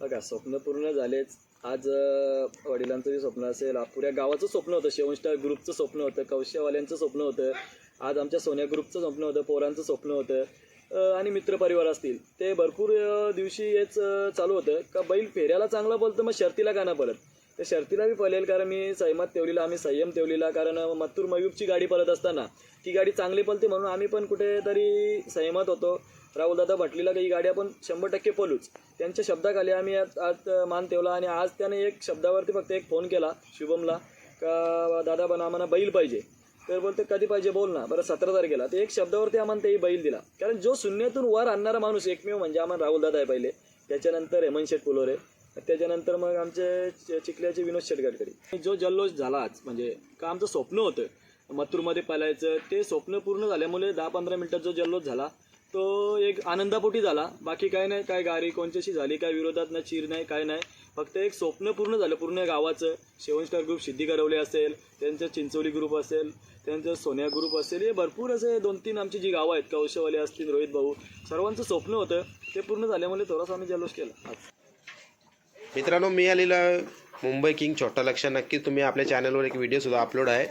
बघा स्वप्न पूर्ण झालेच. आज वडिलांचंही स्वप्न असेल. पुऱ्या गावाचं स्वप्न होतं शेवण ग्रुपचं स्वप्न होतं कौशवाल्यांचं स्वप्न होतं. आज आमच्या सोन्या ग्रुपचं स्वप्न होतं पोरांचं स्वप्न होतं. आणि मित्रपरिवार असतील. ते भरपूर दिवशी हेच चालू होतं. का बैल फेऱ्याला चांगला बोलतं मग शर्तीला का ना पलत त्या शर्तीला बी पळेल कारण मी संयमात ठेवलेला आम्ही संयम ठेवलेला. कारण मत्तूर मयूबची गाडी पळत असताना ती गाडी चांगली पळते म्हणून आम्ही पण कुठेतरी संयमात होतो. राहुलदादा भटलीला की गाड्या गाडी आपण शंभर टक्के पलूच. त्यांच्या शब्दाखाली आम्ही आज आज मान ठेवला आणि आज त्याने एक शब्दावरती फक्त एक फोन केला शुभमला का दादा पण आम्हाला बैल पाहिजे. तर बोलते कधी पाहिजे? बोल ना. बरं सतरा तारखेला. तर एक शब्दावरती आम्हाला तेही बैल दिला. कारण जो शून्यातून वर आणणारा माणूस एकमेव म्हणजे आम्हाला राहुलदादा आहे पहिले. त्याच्यानंतर हेमंत शेठ पुलोरे. त्याच्यानंतर मग आमचे चि- चिखल्याचे विनोद शेटगडकरी जो जल्लोष झाला आज म्हणजे का आमचं स्वप्न होतं. मथुरमध्ये पालायचं ते स्वप्न पूर्ण झाल्यामुळे दहा पंधरा मिनिटात जो जल्लोष झाला तो एक आनंदापोटी झाला. बाकी काय नाही काय गाडी कोणच्याशी झाली काय विरोधात ना चीर नाही काय नाही. फक्त एक स्वप्न पूर्ण झालं पूर्ण गावाचं. शेवण ग्रुप सिद्धी करवले असेल त्यांचं चिंचोली ग्रुप असेल त्यांचं सोन्या ग्रुप असेल हे भरपूर असे दोन तीन आमची जी गावं आहेत कौशवाले असतील रोहित भाऊ सर्वांचं स्वप्न होतं. ते पूर्ण झाल्यामुळे थोडासा आम्ही जल्लोष केला. आज मित्रांनो मी आलेला मुंबई किंग छोटा लक्ष. नक्की तुम्ही आपल्या चॅनलवर एक व्हिडिओसुद्धा अपलोड आहे.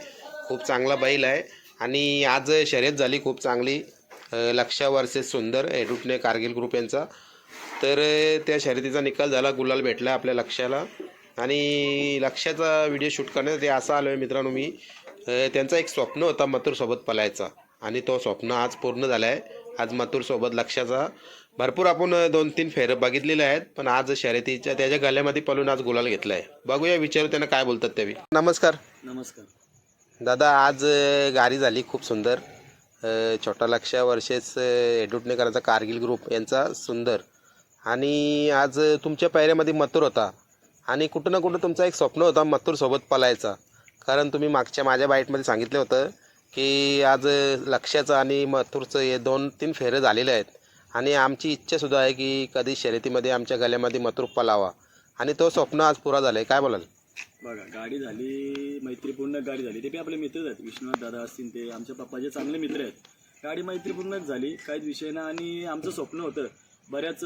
खूप चांगला बैल आहे. आणि आज शर्यत झाली खूप चांगली. लक्ष वर्सेस सुंदर एडुटने कारगिल ग्रुप यांचा. तर त्या शर्यतीचा निकाल झाला गुलाल भेटला आपल्या लक्षाला. आणि लक्षाचा व्हिडिओ शूट करण्यासाठी असा आलो आहे मित्रांनो मी. त्यांचा एक स्वप्न होता मथुरसोबत पलायचा. आणि तो स्वप्न आज पूर्ण झाला आहे आज मथुरसोबत लक्षाचा. भरपूर आपण दोन तीन फेरं बघितलेले आहेत पण आज शर्यतीच्या त्याच्या गल्यामध्ये पळून आज गुलाल घेतला आहे बघूया विचारू त्यांना काय बोलतात त्यावेळी नमस्कार. नमस्कार. दादा आज गाडी झाली खूप सुंदर. छोटा लक्ष वर्षेस करायचा कारगिल ग्रुप यांचा सुंदर. आणि आज तुमच्या पायऱ्यामध्ये मथुर होता. आणि कुठं ना कुठं तुमचा एक स्वप्न होता मथुरसोबत पलायचा. कारण तुम्ही मागच्या माझ्या बाईटमध्ये सांगितलं होतं की आज लक्ष्याचं आणि मथुरचं हे दोन तीन फेरे झालेले आहेत. आणि आमची इच्छासुद्धा आहे की कधी शर्यतीमध्ये आमच्या गल्यामध्ये मथुर पलावा. आणि तो स्वप्न आज पुरा झालं आहे काय बोलाल? बघा गाडी झाली मैत्रीपूर्ण गाडी झाली. ते बी आपले मित्रच आहेत. विश्वनाथ दादा असतील ते आमच्या पप्पाचे चांगले मित्र आहेत. गाडी मैत्रीपूर्णच झाली काहीच विषय ना आणि आमचं स्वप्न होतं बऱ्याच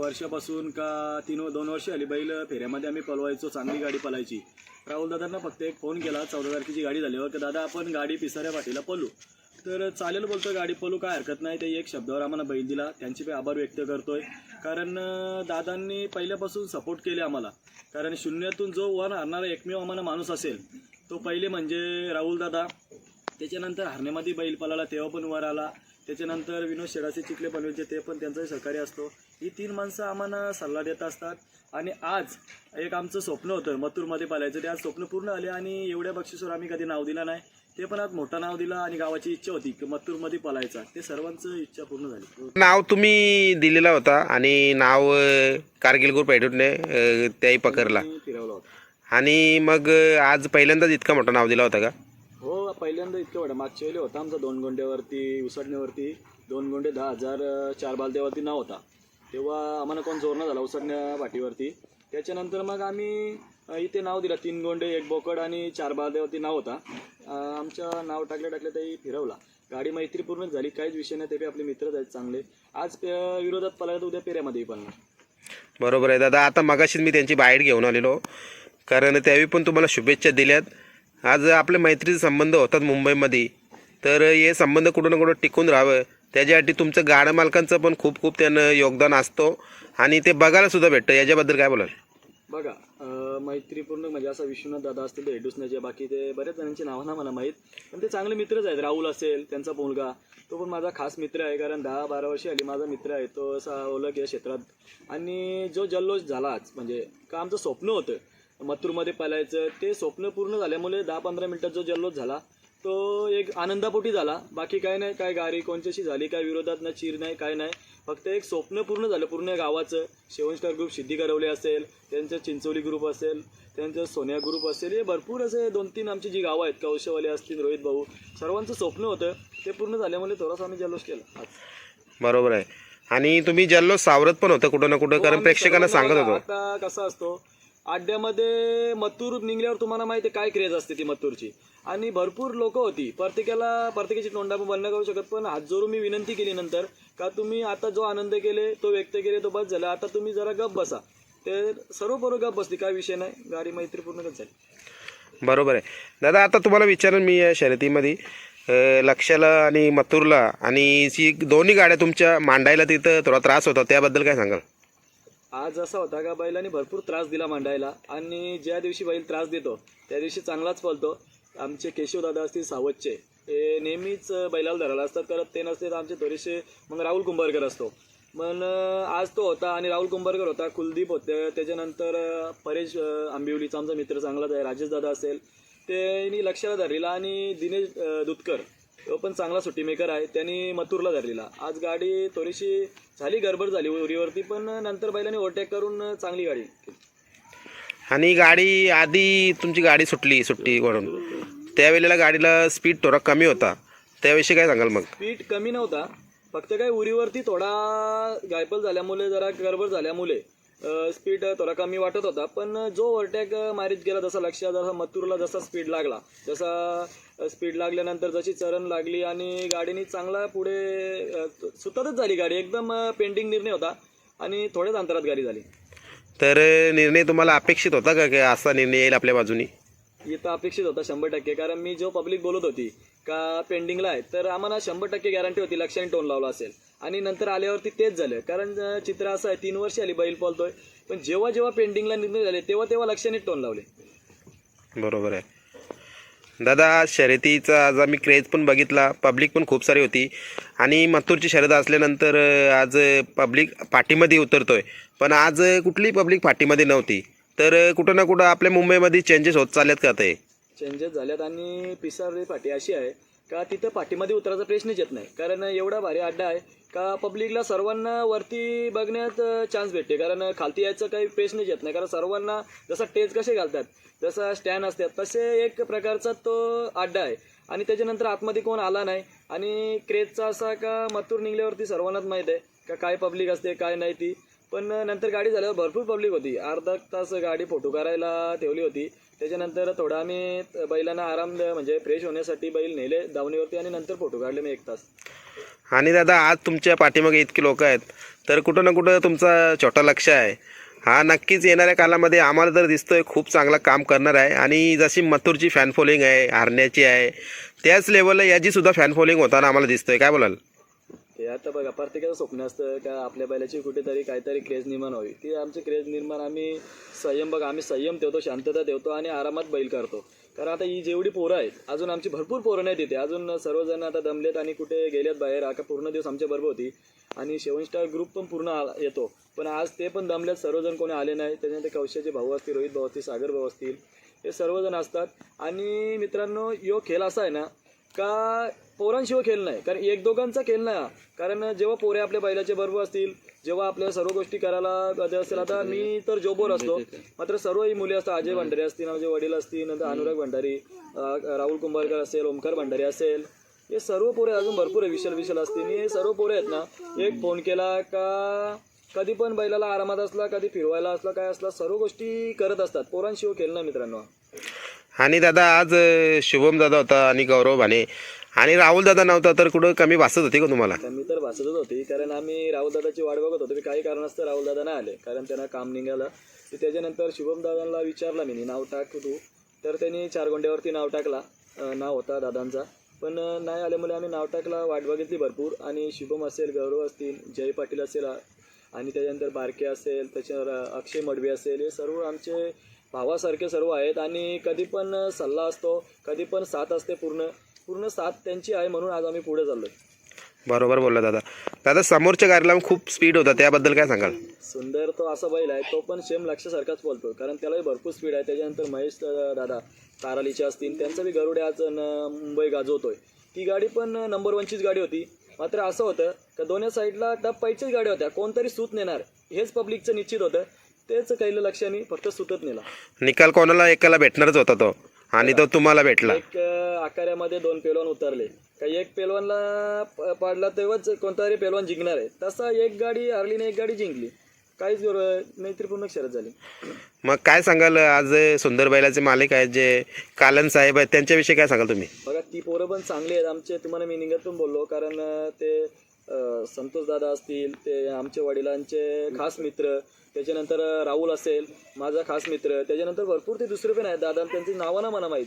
वर्षापासून का तीन दोन वर्ष आली बैल फेऱ्यामध्ये आम्ही पलवायचो चांगली गाडी पलायची राहुल दादांना फक्त एक फोन केला चौदा तारखेची गाडी झाल्यावर की दादा आपण गाडी पिसाऱ्या पाठीला पलू तर चालेल बोलतो गाडी पलू काय हरकत नाही. ते एक शब्दावर आम्हाला बैल दिला. त्यांचे मी आभार व्यक्त करतोय. कारण दादांनी पहिल्यापासून सपोर्ट केले आम्हाला. कारण शून्यातून जो वर हरणारा एकमेव आम्हाला माणूस असेल तो पहिले म्हणजे राहुल दादा. त्याच्यानंतर हरण्यामध्ये बैल पलाला तेव्हा पण वर आला. त्याच्यानंतर विनोद शेडाचे चिखले बनवायचे ते पण त्यांचाही सहकार्य असतो. ही तीन माणसं आम्हाला सल्ला देत असतात. आणि आज एक आमचं स्वप्न होतं मथुरमध्ये पालायचं ते आज स्वप्न पूर्ण आले आणि एवढ्या बक्षीसवर आम्ही कधी नाव दिलं नाही. ते पण आज मोठं नाव दिलं आणि गावाची इच्छा होती की मथुरमध्ये पलायचा. ते सर्वांचं इच्छा पूर्ण झाली. नाव तुम्ही दिलेला होता आणि नाव अ, कारगिल ग्रुप एडुटने अ, त्याही पकडला. मी फिरवला होता. आणि मग अ, आज पहिल्यांदाच इतका मोठा नाव दिला होता का? हो पहिल्यांदा इतकं वाटतं मागच्या वेळी होता आमचा दोन गोंड्यावरती उसडण्यावरती. दोन गोंडे दहा हजार अं, चार बालदेवरती नाव होता. तेव्हा आम्हाला कोण जोरणं झाला उसडण्या पाठीवरती. त्याच्यानंतर मग आम्ही इथे नाव दिलं तीन गोंडे एक बोकड आणि चार बालदेवरती नाव होता. आमच्या नाव टाकल्या टाकल्या ताई फिरवला. गाडी मैत्रीपूर्णच झाली काहीच विषय नाही ते बी आपले मित्रच आहेत चांगले. आज विरोधात पलायला तर उद्या पेऱ्यामध्ये पण. बरोबर आहे दादा. आता मगाशीच मी त्यांची बाहेर घेऊन आलेलो. कारण त्यावेळी पण तुम्हाला शुभेच्छा दिल्यात. आज आपले मैत्रीचे संबंध होतात मुंबईमध्ये. तर हे संबंध कुठं ना कुठं टिकून राहावं. त्याच्यासाठी तुमचं गाड्या मालकांचं पण खूप खूप त्यानं योगदान असतो. आणि ते बघायलासुद्धा भेटतं. याच्याबद्दल काय बोलाल? बघा मैत्रीपूर्ण म्हणजे असा विश्वनाथ दादा असतील ते हेडूसण्याचे बाकी ते बऱ्याच जणांची नावं ना मला माहीत. पण ते चांगले मित्रच आहेत. राहुल असेल त्यांचा मुलगा. तो पण माझा खास मित्र आहे कारण दहा बारा वर्षी आली माझा मित्र आहे. तो असा ओळख या क्षेत्रात. आणि जो जल्लोष झाला आज म्हणजे का आमचं स्वप्न होतं मथुरमध्ये पलायचं ते स्वप्न पूर्ण झाल्यामुळे दहा पंधरा मिनटात जो जल्लोष झाला तो एक आनंदापोटी झाला. बाकी काय नाही काय गाडी कोणच्याशी झाली काय विरोधात ना चीर नाही काय नाही. फक्त एक स्वप्न पूर्ण झालं पूर्ण गावाचं. स्टार ग्रुप सिद्धी करवले असेल त्यांचं चिंचोली ग्रुप असेल त्यांचं सोन्या ग्रुप असेल हे भरपूर असे दोन तीन आमची जी गावं आहेत कौशवाले असतील रोहित भाऊ सर्वांचं स्वप्न होतं. ते पूर्ण झाल्यामुळे थोडासा आम्ही जल्लोष केला. बरोबर आहे. आणि तुम्ही जल्लोष सावरत पण होतं कुठं ना कुठं कारण आम्ही प्रेक्षकांना सांगत होतो. आता कसं असतो अड्ड्यामध्ये मथुर निघल्यावर तुम्हाला माहिती आहे काय क्रेज असते ती मथुरची आणि भरपूर लोक होती. प्रत्येकाला प्रत्येकाची तोंडा बंद करू शकत पण हात जोरून मी विनंती केली नंतर का तुम्ही आता जो आनंद केले तो व्यक्त केले तो बस झाला. आता तुम्ही जरा गप बसा. ते सर्व बरोबर गप बसली काय विषय नाही. गाडी मैत्रीपूर्णच झाली? बरोबर आहे. दादा आता तुम्हाला विचारेन मी या शर्यतीमध्ये. लक्षाला आणि मथुरला आणि जी दोन्ही गाड्या तुमच्या मांडायला तिथं थोडा त्रास होता त्याबद्दल काय सांगाल? आज असा होता का बैलाने भरपूर त्रास दिला मांडायला आणि ज्या दिवशी बैल त्रास देतो त्या दिवशी चांगलाच पळतो. आमचे केशव दादा असतील सावतचे हे नेहमीच बैलाला धरायला असतात करत ते नसते तर आमचे थोडेसे मग राहुल कुंभारकर असतो. पण आज तो होता आणि राहुल कुंभारकर होता कुलदीप होते त्याच्यानंतर परेश आंबिवलीचा आमचा मित्र चांगलाच आहे राजेश दादा असेल. त्यांनी लक्षाला धरलेला आणि दिनेश दुधकर पण चांगला सुट्टी मेकर आहे. त्यांनी मथुरला धरलेला. आज गाडी थोडीशी झाली गडबड झाली उरीवरती पण नंतर बैलाने ओव्हरटेक करून चांगली गाडी केली. आणि गाडी आधी तुमची गाडी सुटली सुट्टी करून त्यावेळेला गाडीला स्पीड थोडा कमी होता. त्याविषयी काय सांगाल मग? स्पीड कमी नव्हता. फक्त काय उरीवरती थोडा गायपल झाल्यामुळे जरा गडबड झाल्यामुळे स्पीड थोडा कमी वाटत होता. पण जो ओव्हरटेक मारीत गेला जसा लक्ष जसा मथुरला जसा स्पीड लागला जसा स्पीड लागल्यानंतर जशी चरण लागली आणि गाडीने चांगला पुढे सुतातच झाली गाडी. एकदम पेंटिंग निर्णय होता आणि थोड्याच अंतरात गाडी झाली. तर निर्णय तुम्हाला अपेक्षित होता का की असा निर्णय येईल आपल्या बाजूनी? इथं अपेक्षित होता शंभर टक्के. कारण मी जो पब्लिक बोलत होती का पेंडिंगला आहे तर आम्हाला शंभर टक्के गॅरंटी होती लक्षाने टोन लावला असेल. आणि नंतर आल्यावरती तेच झालं. कारण चित्र असं आहे तीन वर्ष आली बैल पळतोय. पण जेव्हा जेव्हा पेंडिंगला निर्णय झाले तेव्हा तेव्हा लक्षाने टोन लावले. बरोबर आहे. दादा शर्यतीचा आज आम्ही क्रेज पण बघितला. पब्लिक पण खूप सारी होती. आणि मथुरची शर्यत असल्यानंतर आज पब्लिक पाठीमध्ये उतरतोय. पण आज कुठली पब्लिक पाठीमध्ये नव्हती. तर कुठं ना कुठं आपल्या मुंबईमध्ये चेंजेस होत चाललेत का ते? चेंजेस झाल्यात आणि पिसारी पाठी अशी आहे. का तिथं पाठीमध्ये उतरायचा प्रश्नच येत नाही. कारण एवढा भारी अड्डा आहे का पब्लिकला सर्वांना वरती बघण्यात चान्स भेटते. कारण खालती यायचं काही प्रश्नच येत नाही. कारण सर्वांना जसा टेज कसे घालतात जसा स्टँड असतात तसे एक प्रकारचा तो अड्डा आहे. आणि त्याच्यानंतर आतमध्ये कोण आला नाही आणि क्रेजचा असा का मथुर निघल्यावरती सर्वांनाच माहीत आहे का काय पब्लिक असते काय नाही ती. पण नंतर गाडी झाल्यावर भरपूर पब्लिक होती. अर्धा तास गाडी फोटो करायला ठेवली होती. त्याच्यानंतर थोडा आम्ही बैलांना आराम म्हणजे फ्रेश होण्यासाठी बैल नेले दावणीवरती आणि नंतर फोटो काढले मी एक तास. आणि दादा आज तुमच्या पाठीमागे इतकी लोक आहेत तर कुठं ना कुठं तुमचा छोटा लक्ष आहे. हा नक्कीच येणाऱ्या कालामध्ये आम्हाला तर दिसतोय खूप चांगला काम करणार आहे आणि जशी मथुरची फॅन फॉलोईंग आहे हरण्याची आहे त्याच लेवलला याची सुद्धा फॅन फॉलोईंग होताना आम्हाला दिसतोय. काय बोलाल? ते आता बघा प्रत्येकाचं स्वप्न असतं का आपल्या बैलाची कुठेतरी काहीतरी क्रेज निर्माण व्हावी. ती आमची क्रेज निर्माण आम्ही संयम बघा आम्ही संयम ठेवतो शांतता ठेवतो आणि आरामात बैल करतो कारण आता ही जेवढी पोरं आहेत अजून आमची भरपूर पोरं नाही तिथे अजून सर्वजण आता दमलेत आणि कुठे गेलेत बाहेर. आता पूर्ण दिवस आमच्या बरोबर होती. आणि शेवन स्टार ग्रुप पण पूर्ण येतो. पण आज ते पण दमलेत सर्वजण कोणी आले नाही. त्याच्यानंतर कौशाचे भाऊ असतील रोहित भाऊ असतील सागर भाऊ असतील हे सर्वजण असतात. आणि मित्रांनो यो खेळ असा आहे ना का पोरांशिवाय खेळ नाही. कारण एक दोघांचा खेळ नाही हा. कारण जेव्हा पोरे आपल्या बैलाचे बरोबर असतील जेव्हा आपल्या सर्व गोष्टी करायला गरज असेल आता मी तर जोबोर असतो. मात्र सर्व ही मुली असतात. अजय भंडारी असतील माझे वडील असतील नंतर अनुराग भंडारी राहुल कुंभारकर असेल ओमकार भंडारी असेल. हे सर्व पोरे अजून भरपूर आहे. विशाल विशाल असतील. हे सर्व पोरे आहेत ना. एक फोन केला का कधी पण बैलाला आरामात असला कधी फिरवायला असला काय असला सर्व गोष्टी करत असतात. पोरांशिवाय खेळणं मित्रांनो. आणि दादा आज शुभम दादा होता आणि गौरव भाने. आणि राहुल दादा नव्हता तर कुठं कमी भासत होती का तुम्हाला? कमी तर भासतच होती कारण आम्ही राहुलदादाची वाट बघत होतो. की काही कारणास्तव राहुलदादा नाही आले कारण त्यांना काम निघालं. तर त्याच्यानंतर शुभम दादांना विचारला मी नाव टाक तू. तर त्यांनी चार गोंड्यावरती नाव टाकला. नाव होता दादांचा. पण नाही आल्यामुळे आम्ही नाव टाकला वाट बघितली भरपूर. आणि शुभम असेल गौरव असतील जय पाटील असेल आणि त्याच्यानंतर बारके असेल त्याच्यावर अक्षय मडवी असेल हे सर्व आमचे भावासारखे सर्व आहेत. आणि कधी पण सल्ला असतो कधी पण साथ असते पूर्ण. पूर्ण साथ त्यांची आहे म्हणून आज आम्ही पुढे चाललोय. बरोबर बोलला दादा. दादा समोरच्या गाडीला खूप स्पीड होता त्याबद्दल काय सांगाल? सुंदर तो असा बैल आहे तो पण सेम लक्षासारखाच बोलतो कारण त्यालाही भरपूर स्पीड आहे. त्याच्यानंतर महेश दादा तारालीचे असतील त्यांचा बी गरुडे आज न- मुंबई गाजवतोय. ती गाडी पण नंबर वनचीच गाडी होती. मात्र असं होतं का दोन्ही साईडला टप पाईटच्याच गाड्या होत्या. कोणतरी सूत नेणार हेच पब्लिकचं निश्चित होतं. तेच कैलं लक्षाने फक्त सुतत नेला. निकाल कोणाला एकाला भेटणारच होता तो. आणि तो तुम्हाला भेटला. एक आकारामध्ये दोन पेलवान उतरले. का एक पेलवानला पाडला तेव्हाच कोणता तरी पेलवान जिंकणार आहे. तसा एक गाडी हरली आणि एक गाडी जिंकली. काहीच मैत्रीपूर्ण शरद झाली. मग काय सांगाल आज सुंदर बैलाचे मालिक आहेत जे कालन साहेब आहेत त्यांच्याविषयी काय सांगाल तुम्ही? बघा ती पोरं पण चांगली आहेत. आमचे तुम्हाला मी निघतून बोललो कारण ते संतोष दादा असतील ते आमच्या वडिलांचे खास मित्र त्याच्यानंतर राहुल असेल माझा खास मित्र त्याच्यानंतर भरपूर ते दुसरे पण आहेत दादा त्यांची नावं ना मला माहीत.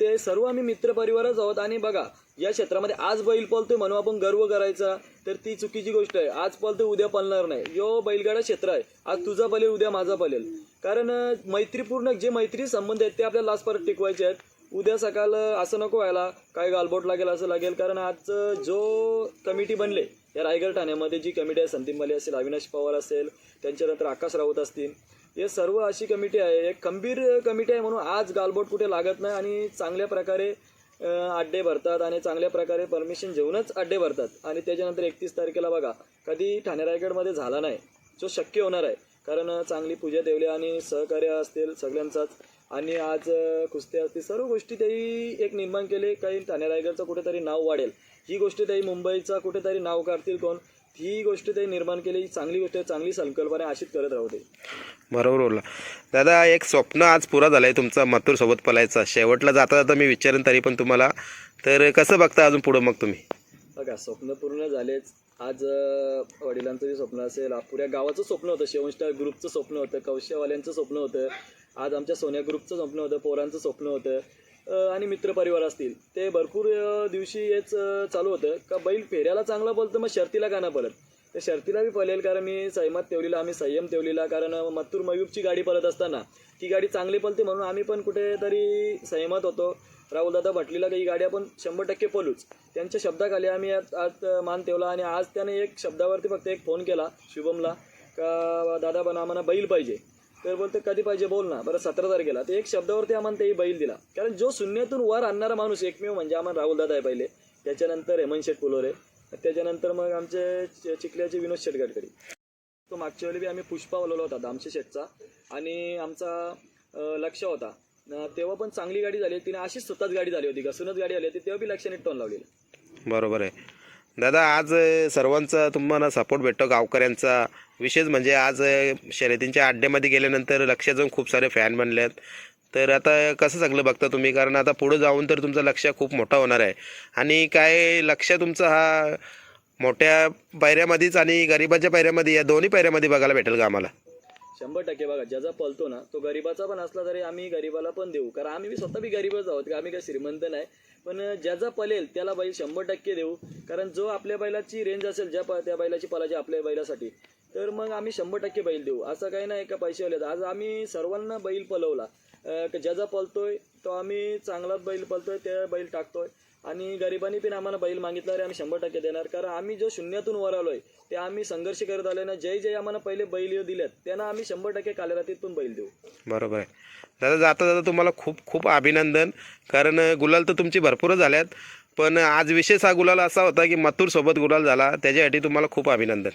ते सर्व आम्ही मित्र परिवारच आहोत आणि बघा या क्षेत्रामध्ये आज बैल पळतोय म्हणून आपण गर्व करायचा तर ती चुकीची गोष्ट आहे. आज पळतोय उद्या पळणार नाही. यो बैलगाडा क्षेत्र आहे. आज तुझा पळेल उद्या माझा पळेल. कारण मैत्रीपूर्ण जे मैत्री संबंध आहेत ते आपल्याला लास्ट परत टिकवायचे आहेत. उद्या सकाळ असं नको व्हायला. काय गालबोट लागेल असं लागेल. कारण आज जो कमिटी बनले या रायगड ठाण्यामध्ये जी कमिटी आहे संदीप मले असेल अविनाश पवार असेल त्यांच्यानंतर आकाश राऊत असतील हे सर्व अशी कमिटी आहे. एक खंबीर कमिटी आहे म्हणून आज गालबोट कुठे लागत नाही आणि चांगल्या प्रकारे अड्डे भरतात आणि चांगल्या प्रकारे परमिशन घेऊनच अड्डे भरतात. आणि त्याच्यानंतर एकतीस तारखेला बघा कधी ठाणे रायगडमध्ये झाला नाही. जो शक्य होणार आहे. कारण चांगली पूजा देवली आणि सहकार्य असतील सगळ्यांचाच. आणि आज अं, कुस्त्या असतील सर्व गोष्टी त्यांनी एक निर्माण केले. काही ठाणे रायगडचं कुठेतरी नाव वाढेल. ही गोष्ट त्यांनी मुंबईचा कुठेतरी नाव काढतील कोण? ही गोष्ट त्यांनी निर्माण केली. ही चांगली गोष्ट आहे. चांगली संकल्पना अशीच करत राहू दे. बरोबर बोलला. दादा एक स्वप्न आज पुरा झालं आहे तुमचा मथुर सोबत पलायचा. शेवटला जाता जाता मी विचारेन तरी पण तुम्हाला. तर कसं बघता अजून पुढं मग तुम्ही? बघा स्वप्न पूर्ण झालेच. आज वडिलांचं जे स्वप्न असेल पुऱ्या गावाचं स्वप्न होतं. शेवंस्टार ग्रुपचं स्वप्न होतं. कौशवाल्यांचं स्वप्न होतं. आज आमच्या सोन्या ग्रुपचं स्वप्न होतं पोरांचं स्वप्न होतं. आणि मित्रपरिवार असतील. ते भरपूर दिवशी हेच चालू होतं. का बैल फेऱ्याला चांगला बोलतं मग शर्तीला का नाही पळत त्या शर्तीला बी पळेल कारण मी संयमात ठेवलेला आम्ही संयम ठेवलेला कारण मत्तूर मयूबची गाडी पळत असताना ती गाडी चांगली पळते म्हणून आम्ही पण कुठेतरी संयमात होतो. राहुलदादा भटलीला काही गाडी आपण शंभर टक्के पळूच. त्यांच्या शब्दाखाली आम्ही आज आज मान ठेवला आणि आज त्याने एक शब्दावरती फक्त एक फोन केला शुभमला का दादा पण आम्हाला बैल पाहिजे. तर बोलते कधी पाहिजे बोल ना. बरं सतरा तारखेला. ते एक शब्दावरती आम्हाला तेही बैल दिला. कारण जो शून्यातून वर आणणारा माणूस एकमेव म्हणजे आम्हाला राहुलदादा आहे पहिले. त्याच्यानंतर हेमंत शेठ पुलोरे. त्याच्यानंतर मग आमचे चि- चिखल्याचे विनोद शेठ गडकरी. तो मागच्या वेळी बी आम्ही पुष्पा बोलवला होता दामशे शेठचा. आणि आमचा लक्ष होता. तेव्हा पण चांगली गाडी झाली तिने अशीच स्वतःच गाडी झाली होती घसूनच गाडी आली होती तेव्हा बी लक्षाने टोन लावलेलं. बरोबर आहे. दादा आज सर्वांचा तुम्हाला सपोर्ट भेटतो. गावकऱ्यांचा विशेष म्हणजे आज शर्यतींच्या अड्ड्यामध्ये गेल्यानंतर लक्ष जाऊन खूप सारे फॅन बनले आहेत तर आता कसं सगळं बघता तुम्ही? कारण आता पुढं जाऊन तर तुमचं लक्ष खूप मोठा होणार आहे. आणि काय लक्ष तुमचं हा मोठ्या पायऱ्यामध्येच आणि गरिबाच्या पायऱ्यामध्ये या दोन्ही पायऱ्यामध्ये बघायला भेटेल का आम्हाला? शंभर टक्के बघा ज्याचा पलतो ना तो गरिबाचा पण असला तरी आम्ही गरिबाला पण देऊ. कारण आम्ही बी स्वतः बी गरीबच आहोत का आम्ही काही श्रीमंत नाही. पण ज्याचा पलेल त्याला बैल शंभर टक्के देऊ. कारण जो आपल्या बैलाची रेंज असेल ज्या प- त्या बैलाची पलाची आपल्या बैलासाठी तर मग आम्ही शंभर टक्के बैल देऊ. असं काही नाही का पैसे आज आम्ही सर्वांना बैल पलवला. ज्याचा पलतोय तो आम्ही चांगलाच बैल पलतोय त्या बैल टाकतोय. आणि गरिबांनी पण आम्हाला बैल मागितला तरी आम्ही शंभर टक्के देणार. कारण आम्ही जो शून्यातून वर आलोय ते आम्ही संघर्ष करत आलोय ना जे जे आम्हाला पहिले बैल दिलेत त्यांना आम्ही शंभर टक्के कालरातीत पण बैल देऊ. बरोबर. आहे दादा जाता जाता तुम्हाला खूप खूप अभिनंदन. कारण गुलाल तर तुमची भरपूर झाल्यात. पण आज विशेष हा गुलाल असा होता की मथुरसोबत गुलाल झाला. त्याच्यासाठी तुम्हाला खूप अभिनंदन.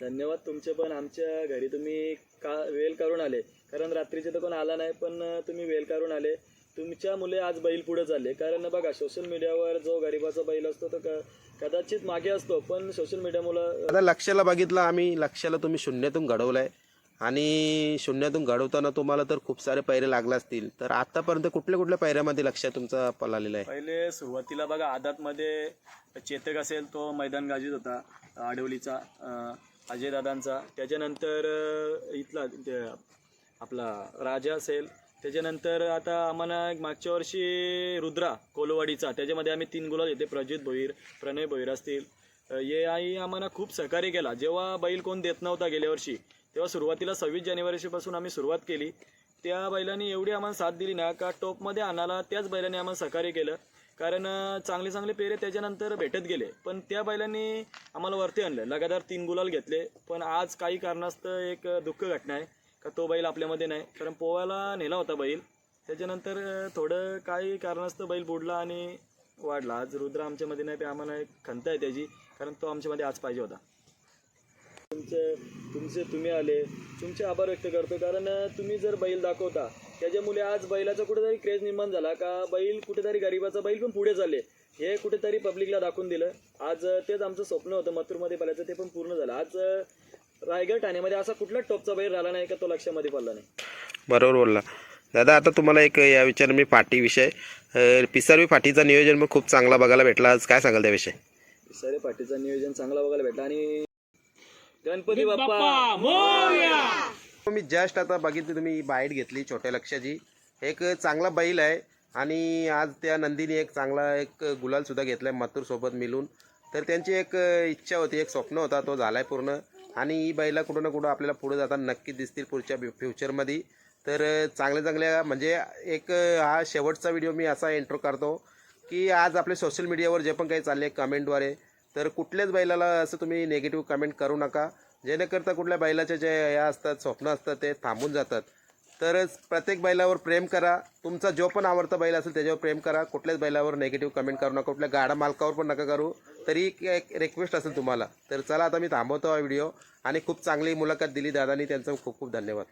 धन्यवाद तुमचे पण. आमच्या घरी तुम्ही का वेळ काढून आले. कारण रात्रीचे तर कोण आला नाही पण तुम्ही वेळ काढून आले. तुमच्या मुले आज बैल पुढे चालले. कारण बघा सोशल मीडियावर जो गरिबाचा बैल असतो तो क- कदाचित मागे असतो पण सोशल मीडियामुळं आता लक्षाला बघितलं आम्ही. लक्षाला तुम्ही शून्यातून घडवलं आहे आणि शून्यातून घडवताना तुम्हाला तर खूप सारे पैरे लागले असतील. तर आतापर्यंत कुठल्या कुठल्या पैऱ्यामध्ये लक्ष तुमचा पळालेला आहे? पहिले सुरुवातीला बघा आदातमध्ये चेतक असेल तो मैदान गाजीत होता आडवलीचा. अं, अजयदादांचा. त्याच्यानंतर इथला आपला राजा असेल. त्याच्यानंतर आता आम्हाला मागच्या वर्षी रुद्रा कोलवाडीचा त्याच्यामध्ये आम्ही तीन गुलाल येते प्रजित भोईर प्रणय भोईर असतील. ये हे आई आम्हाला खूप सहकार्य केला. जेव्हा बैल कोण देत नव्हता गेल्या वर्षी तेव्हा सुरुवातीला सव्वीस जानेवारीपासून आम्ही सुरुवात केली. त्या बैलांनी एवढी आम्हाला साथ दिली ना का टॉपमध्ये आणायला त्याच बैलांनी आम्हाला सहकार्य केलं. कारण चांगले चांगले पेरे त्याच्यानंतर भेटत गेले. पण त्या बैलांनी आम्हाला वरती आणलं. लगातार तीन गुलाल घेतले. पण आज काही कारणास्तव एक दुःख घटना आहे. का तो बैल आपल्यामध्ये नाही. कारण पोवायला नेला होता बैल. त्याच्यानंतर थोडं काही कारणास्तव बैल बुडला आणि वाढला. आज रुद्र आमच्यामध्ये नाही ते आम्हाला एक खंत आहे त्याची. कारण तो आमच्यामध्ये आज पाहिजे होता. तुमचे तुमचे तुम्ही आले. तुमचे आभार व्यक्त करतो कारण तुम्ही जर बैल दाखवता त्याच्यामुळे आज बैलाचा कुठेतरी क्रेज निर्माण झाला का बैल कुठेतरी गरिबाचा बैल पण पुढे चालले. हे कुठेतरी पब्लिकला दाखवून दिलं. आज तेच आमचं स्वप्न होतं. मथुरमध्ये पालायचं ते पण पूर्ण झालं. आज रायगड ठाण्यामध्ये असा कुठला टॉपचा बैल राहिला नाही का तो लक्षामध्ये पडला नाही? बरोबर बोलला. दादा आता तुम्हाला एक या विचार मी फाटीविषय अ, पिसारवी फाटीचा नियोजन मग खूप चांगला बघायला भेटला. आज काय सांगाल त्याविषयी? सरे पाटीचं नियोजन चांगला बघायला भेटला आणि गणपती बाप्पा मी जस्ट आता बघितली तुम्ही बाईट घेतली छोट्या लक्षाची. एक चांगला बैल आहे आणि आज त्या नंदीने एक चांगला एक गुलालसुद्धा घेतला आहे मथुरसोबत मिळून. तर त्यांची एक इच्छा होती एक स्वप्न होता तो झाला आहे पूर्ण. आणि ही बैला कुठं ना कुठं आपल्याला पुढे जाताना नक्की दिसतील पुढच्या फ्युचरमध्ये. तर चांगल्या चांगल्या म्हणजे एक हा शेवटचा व्हिडिओ मी असा एंट्रो करतो की आज आपले सोशल मीडियावर जे पण काही चालले कमेंटद्वारे तर कुठल्याच बैलाला असं तुम्ही नेगेटिव्ह कमेंट करू नका. जेणेकरता कुठल्या बैलाचे जे या असतात स्वप्न असतात ते थांबून जातात. तर प्रत्येक बैलावर प्रेम करा. तुमचा जो पण आवडता बैल असेल त्याच्यावर प्रेम करा. कुठल्याच बैलावर नेगेटिव्ह कमेंट करू नका. कुठल्या गाडा मालकावर पण नका करू. तरी एक- एक रिक्वेस्ट असेल तुम्हाला. तर चला आता मी थांबवतो हा व्हिडिओ आणि खूप चांगली मुलाखत दिली दादानी. त्यांचं खूप खूप धन्यवाद.